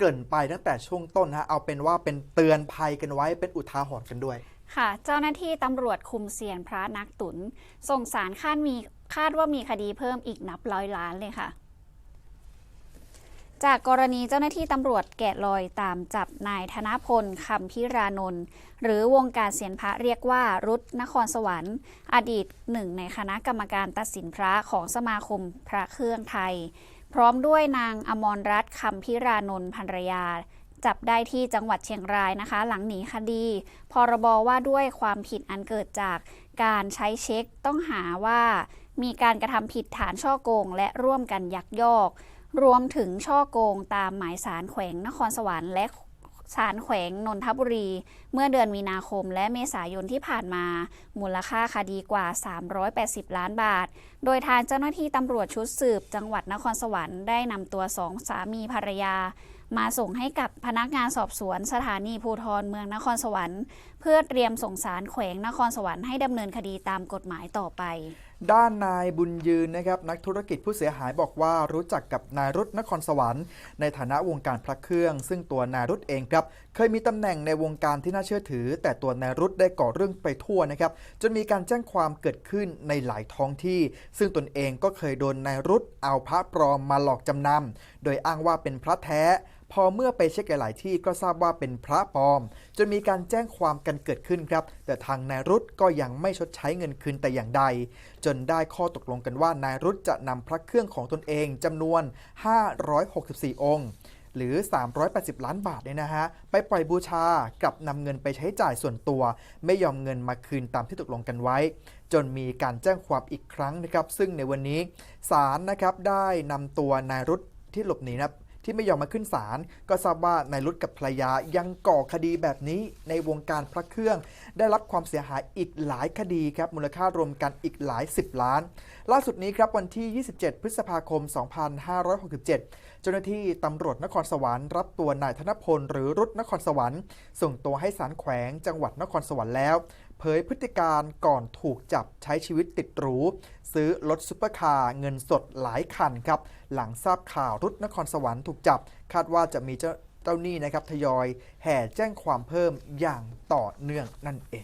เกิ่นไปตั้งแต่ช่วงต้นฮะเอาเป็นว่าเป็นเตือนภัยกันไว้เป็นอุทาหรณ์กันด้วย ค่ะ เจ้าหน้าที่ตำรวจคุมเซียนพระนักตุน ส่งสารคาดมีคาดว่ามีคดีเพิ่มอีกนับร้อยล้านเลยค่ะ จากกรณีเจ้าหน้าที่ตำรวจแกะรอยตามจับนายธนพลคำพิรานนท์หรือวงการเซียนพระเรียกว่ารุดนครสวรรค์ อดีตหนึ่งในคณะกรรมการตัดสินพระของสมาคมพระเครื่องไทย พร้อมด้วยนางอมรรัตน์คำพิรานนท์ภรรยา จับได้ที่จังหวัดเชียงรายนะคะ หลังหนีคดี พรบว่าด้วยความผิดอันเกิดจากการใช้เช็คต้องหาว่ามีการกระทำผิดฐานช่อโกง และร่วมกันยักยอก รวมถึงช่อโกงตามหมายสารแขวงนครสวรรค์และ ศาลแขวงนนทบุรี เมื่อเดือนมีนาคมและเมษายนที่ผ่านมา มูลค่าคดีกว่า 380 ล้านบาท โดยทางเจ้าหน้าที่ตำรวจชุดสืบ จังหวัดนครสวรรค์ได้นำตัวสองสามีภรรยา มาส่งให้กับพนักงานสอบสวนสถานีภูธรเมืองนครสวรรค์ เพื่อเตรียมส่งสารแขวงนครสวรรค์ให้ดำเนินคดีตามกฎหมายต่อไป ด้านนายบุญยืนนะครับนักธุรกิจผู้เสียหายบอกว่ารู้จักกับนายรุตนครสวรรค์ในฐานะวงการพระเครื่อง ซึ่งตัวนายรุตเองครับเคยมีตำแหน่งในวงการที่น่าเชื่อถือ แต่ตัวนายรุตได้ก่อเรื่องไปทั่วนะครับจนมีการแจ้งความเกิดขึ้นในหลายท้องที่ ซึ่งตนเองก็เคยโดนนายรุตเอาพระปลอมมาหลอกจำนำโดยอ้างว่าเป็นพระแท้ พอเมื่อไปเช็คหลาย ๆ ที่ก็ทราบว่าเป็นพระปลอม จนมีการแจ้งความกันเกิดขึ้นครับ แต่ทางนายรุตก็ยังไม่ชดใช้เงินคืนแต่อย่างใด จนได้ข้อตกลงกันว่านายรุตจะนำพระเครื่องของตนเองจำนวน 564 องค์หรือ 380 ล้านบาทเนี่ยนะฮะ ไปปล่อยบูชา กับนำเงินไปใช้จ่ายส่วนตัว ไม่ยอมเงินมาคืนตามที่ตกลงกันไว้ จนมีการแจ้งความอีกครั้งนะครับ ซึ่งในวันนี้ศาลนะครับได้นำตัวนายรุตที่หลบหนีนะ ที่ไม่ยอมมาขึ้นศาลก็ทราบว่านายรุตกับภรรยายังก่อคดีแบบนี้ในวงการพระเครื่อง ได้รับความเสียหายอีกหลายคดีครับมูลค่ารวมกันอีกหลาย 10 ล้าน ล่าสุดนี้ครับวันที่ 27 พฤษภาคม 2567 เจ้าหน้าที่ตำรวจนครสวรรค์รับตัวนายธนพลหรือรุตนครสวรรค์ ส่งตัวให้ศาลแขวงจังหวัดนครสวรรค์แล้ว เผยพฤติการก่อนถูกจับใช้ชีวิตติดหรู ซื้อรถซุปเปอร์คาร์เงินสดหลายคันครับ หลังทราบข่าวรุดนครสวรรค์ถูกจับ คาดว่าจะมีเจ้าเจ้าหนี้นะครับทยอยแห่แจ้งความเพิ่มอย่างต่อเนื่องนั่นเอง